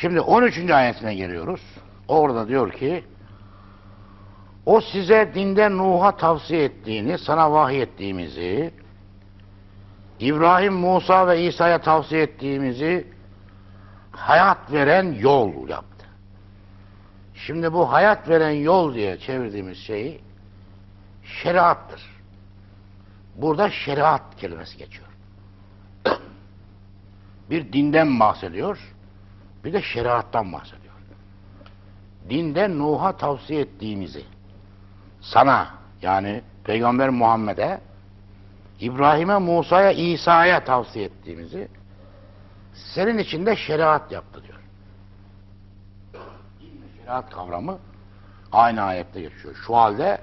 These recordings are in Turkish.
Şimdi 13. ayetine geliyoruz. Orada diyor ki o size dinde Nuh'a tavsiye ettiğini, sana vahiy ettiğimizi, İbrahim, Musa ve İsa'ya tavsiye ettiğimizi hayat veren yol yaptı. Şimdi bu hayat veren yol diye çevirdiğimiz şey şeriattır. Burada şeriat kelimesi geçiyor. Bir dinden bahsediyor, bir de şeriattan bahsediyor. Dinde Nuh'a tavsiye ettiğimizi, sana yani Peygamber Muhammed'e, İbrahim'e, Musa'ya, İsa'ya tavsiye ettiğimizi senin içinde şeriat yaptı diyor. Şeriat kavramı aynı ayette geçiyor. Şu halde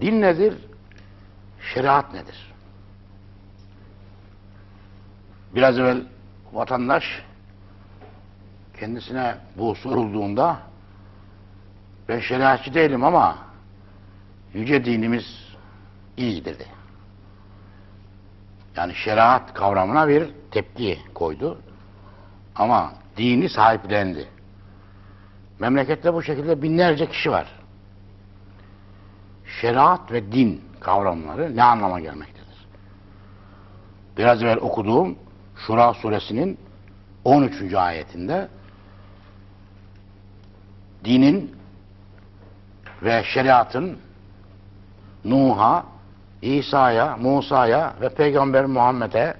din nedir? Şeriat nedir? Biraz evvel vatandaş kendisine bu sorulduğunda ben şeriatçı değilim ama yüce dinimiz iyi dedi. Yani şeriat kavramına bir tepki koydu. Ama dini sahiplendi. Memlekette bu şekilde binlerce kişi var. Şeriat ve din kavramları ne anlama gelmektedir? Biraz evvel okuduğum Şura suresinin 13. ayetinde dinin ve şeriatın Nuh'a, İsa'ya, Musa'ya ve Peygamber Muhammed'e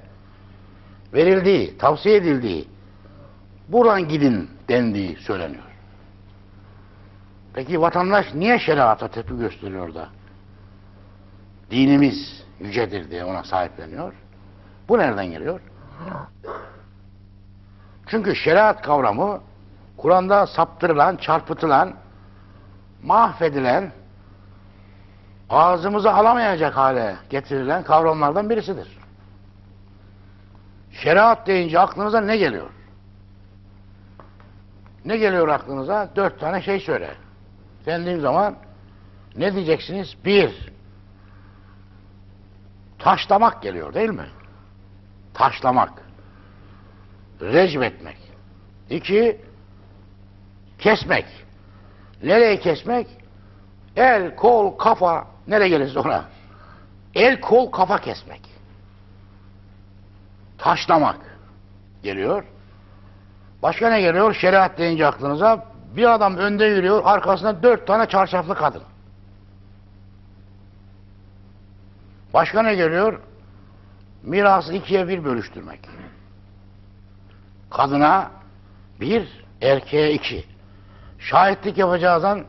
verildiği, tavsiye edildiği, buradan gidin dendiği söyleniyor. Peki vatandaş niye şeriata tepki gösteriyor da? Dinimiz yücedir diye ona sahipleniyor. Bu nereden geliyor? Çünkü şeriat kavramı Kur'an'da saptırılan, çarpıtılan, mahvedilen, ağzımıza alamayacak hale getirilen kavramlardan birisidir. Şeriat deyince aklınıza ne geliyor? Ne geliyor aklınıza? Dört tane şey söyle. Dendiğim zaman ne diyeceksiniz? Bir, taşlamak geliyor değil mi? Taşlamak. Recmetmek. İki, kesmek. Nereye kesmek? El, kol, kafa, nereye gelirse ona. El, kol, kafa kesmek. Taşlamak geliyor. Başka ne geliyor? Şeriat deyince aklınıza bir adam önde yürüyor, arkasında dört tane çarşaflı kadın. Başka ne geliyor? Mirası ikiye bir bölüştürmek. Kadına bir, erkeğe iki. Şahitlik yapacağızdan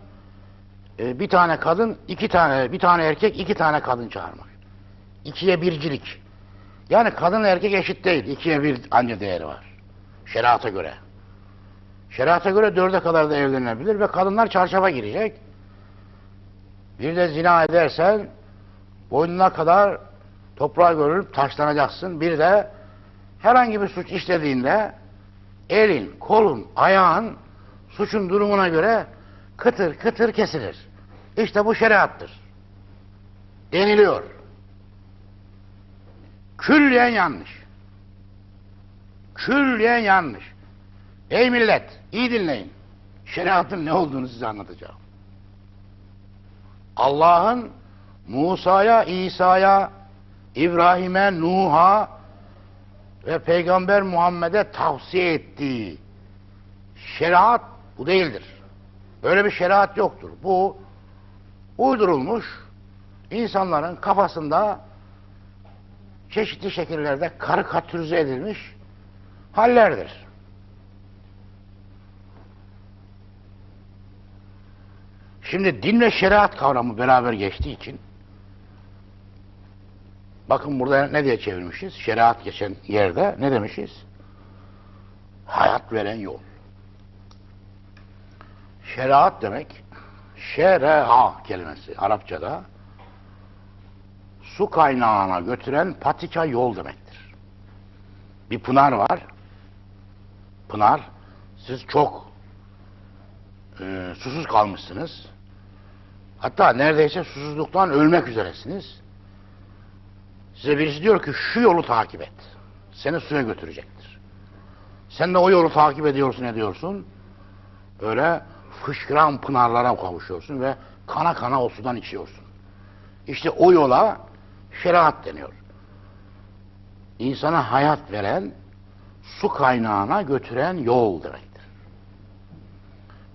e, bir tane kadın, iki tane, bir tane erkek, iki tane kadın çağırmak. İkiye bircilik. Yani kadın erkek eşit değil. İkiye bir anca değeri var. Şeriata göre. Şeriata göre dörde kadar da evlenilebilir ve kadınlar çarşafa girecek. Bir de zina edersen boynuna kadar toprağa görülüp taşlanacaksın. Bir de herhangi bir suç işlediğinde elin, kolun, ayağın suçun durumuna göre kıtır kıtır kesilir. İşte bu şeriattır. Deniliyor. Külliyen yanlış. Külliyen yanlış. Ey millet, iyi dinleyin. Şeriatın ne olduğunu size anlatacağım. Allah'ın Musa'ya, İsa'ya, İbrahim'e, Nuh'a ve Peygamber Muhammed'e tavsiye ettiği şeriat bu değildir. Böyle bir şeriat yoktur. Bu uydurulmuş insanların kafasında çeşitli şekillerde karikatürize edilmiş hallerdir. Şimdi din ve şeriat kavramı beraber geçtiği için bakın burada ne diye çevirmişiz? Şeriat geçen yerde ne demişiz? Hayat veren yol. Şeriat demek şerea kelimesi Arapçada su kaynağına götüren patika yol demektir. Bir pınar var. Pınar. Siz çok e, susuz kalmışsınız. Hatta neredeyse susuzluktan ölmek üzeresiniz. Size birisi diyor ki şu yolu takip et. Seni suya götürecektir. Sen de o yolu takip ediyorsun ediyorsun. Öyle fışkıran pınarlara kavuşuyorsun ve kana kana o sudan içiyorsun. İşte o yola şeriat deniyor. İnsana hayat veren, su kaynağına götüren yol demektir.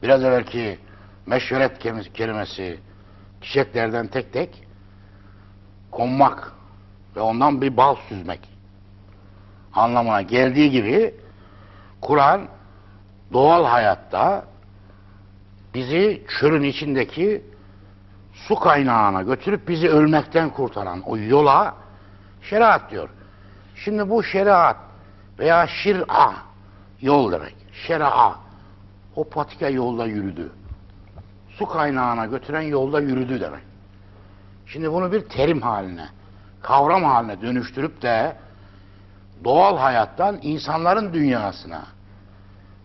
Biraz evvelki meşveret kelimesi- çiçeklerden tek tek konmak ve ondan bir bal süzmek anlamına geldiği gibi Kur'an doğal hayatta bizi çölün içindeki su kaynağına götürüp bizi ölmekten kurtaran o yola şeriat diyor. Şimdi bu şeriat veya şir'a yol demek. Şer'a o patika yolda yürüdü. Su kaynağına götüren yolda yürüdü demek. Şimdi bunu bir terim haline, kavram haline dönüştürüp de doğal hayattan insanların dünyasına,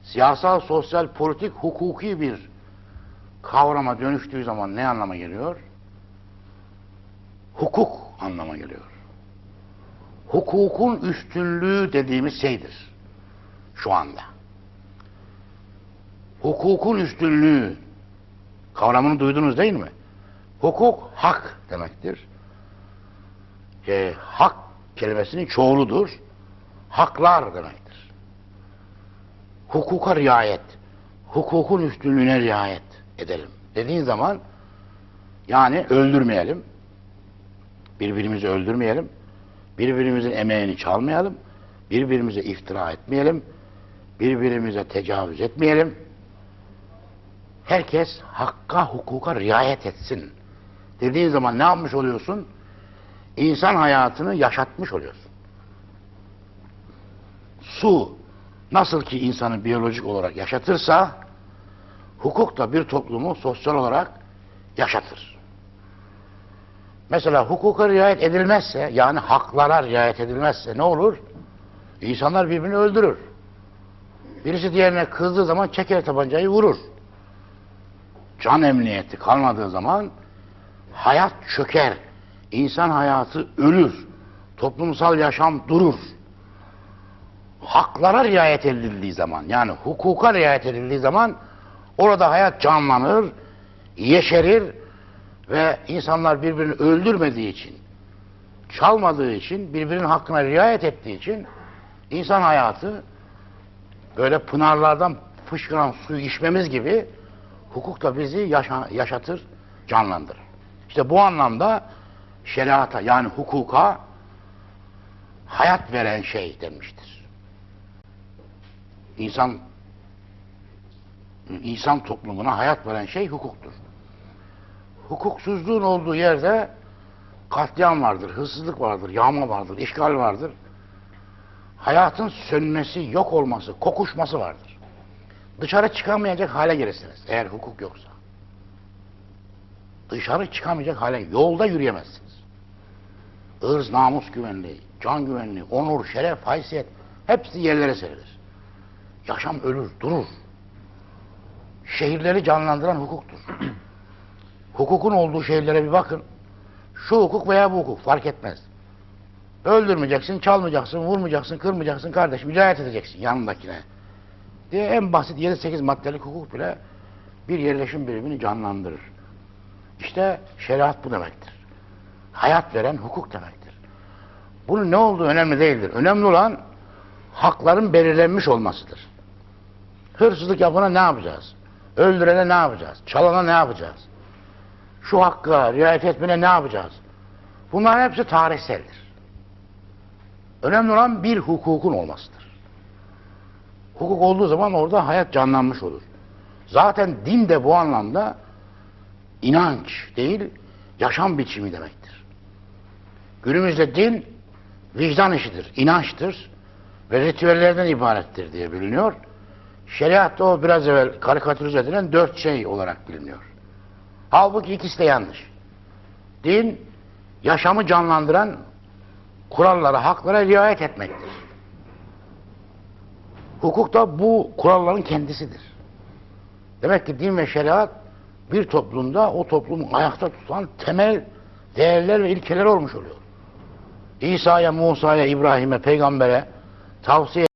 siyasal, sosyal, politik, hukuki bir kavrama dönüştüğü zaman ne anlama geliyor? Hukuk anlama geliyor. Hukukun üstünlüğü dediğimiz şeydir şu anda. Hukukun üstünlüğü kavramını duydunuz değil mi? Hukuk hak demektir. E, hak kelimesinin çoğuludur. Haklar demektir. Hukuka riayet, hukukun üstünlüğüne riayet edelim. Dediğin zaman yani öldürmeyelim, birbirimizi öldürmeyelim, birbirimizin emeğini çalmayalım, birbirimize iftira etmeyelim, birbirimize tecavüz etmeyelim. Herkes hakka, hukuka riayet etsin. Dediğin zaman ne yapmış oluyorsun? İnsan hayatını yaşatmış oluyorsun. Su nasıl ki insanı biyolojik olarak yaşatırsa, hukuk da bir toplumu sosyal olarak yaşatır. Mesela hukuka riayet edilmezse, yani haklara riayet edilmezse ne olur? İnsanlar birbirini öldürür. Birisi diğerine kızdığı zaman çeker tabancayı vurur. Can emniyeti kalmadığı zaman hayat çöker. İnsan hayatı ölür. Toplumsal yaşam durur. Haklara riayet edildiği zaman, yani hukuka riayet edildiği zaman orada hayat canlanır, yeşerir ve insanlar birbirini öldürmediği için, çalmadığı için, birbirinin hakkına riayet ettiği için insan hayatı böyle pınarlardan fışkıran suyu içmemiz gibi hukuk da bizi yaşa- yaşatır, canlandırır. İşte bu anlamda şeriata yani hukuka hayat veren şey denmiştir. İnsan insan toplumuna hayat veren şey hukuktur. Hukuksuzluğun olduğu yerde katliam vardır, hırsızlık vardır, yağma vardır, işgal vardır. Hayatın sönmesi, yok olması, kokuşması vardır. Dışarı çıkamayacak hale gelirsiniz eğer hukuk yoksa. Dışarı çıkamayacak hale, yolda yürüyemezsiniz. Irz, namus güvenliği, can güvenliği, onur, şeref, haysiyet hepsi yerlere serilir. Yaşam ölür, durur. Şehirleri canlandıran hukuktur. Hukukun olduğu şehirlere bir bakın. Şu hukuk veya bu hukuk fark etmez. Öldürmeyeceksin, çalmayacaksın, vurmayacaksın, kırmayacaksın kardeşim, riayet edeceksin yanındakine. Diye en basit 7-8 maddelik hukuk bile bir yerleşim birimini canlandırır. İşte şeriat bu demektir. Hayat veren hukuk demektir. Bunun ne olduğu önemli değildir. Önemli olan hakların belirlenmiş olmasıdır. Hırsızlık yapana ne yapacağız? Öldürene ne yapacağız? Çalana ne yapacağız? Şu hakka riayet etmene ne yapacağız? Bunların hepsi tarihseldir. Önemli olan bir hukukun olmasıdır. Hukuk olduğu zaman orada hayat canlanmış olur. Zaten din de bu anlamda inanç değil, yaşam biçimi demektir. Günümüzde din vicdan işidir, inançtır ve ritüellerden ibarettir diye biliniyor. Şeriatta o biraz evvel karikatürize edilen dört şey olarak biliniyor. Halbuki ikisi de yanlış. Din, yaşamı canlandıran kurallara, haklara riayet etmektir. Hukuk da bu kuralların kendisidir. Demek ki din ve şeriat bir toplumda o toplumu ayakta tutan temel değerler ve ilkeler olmuş oluyor. İsa'ya, Musa'ya, İbrahim'e, peygambere tavsiye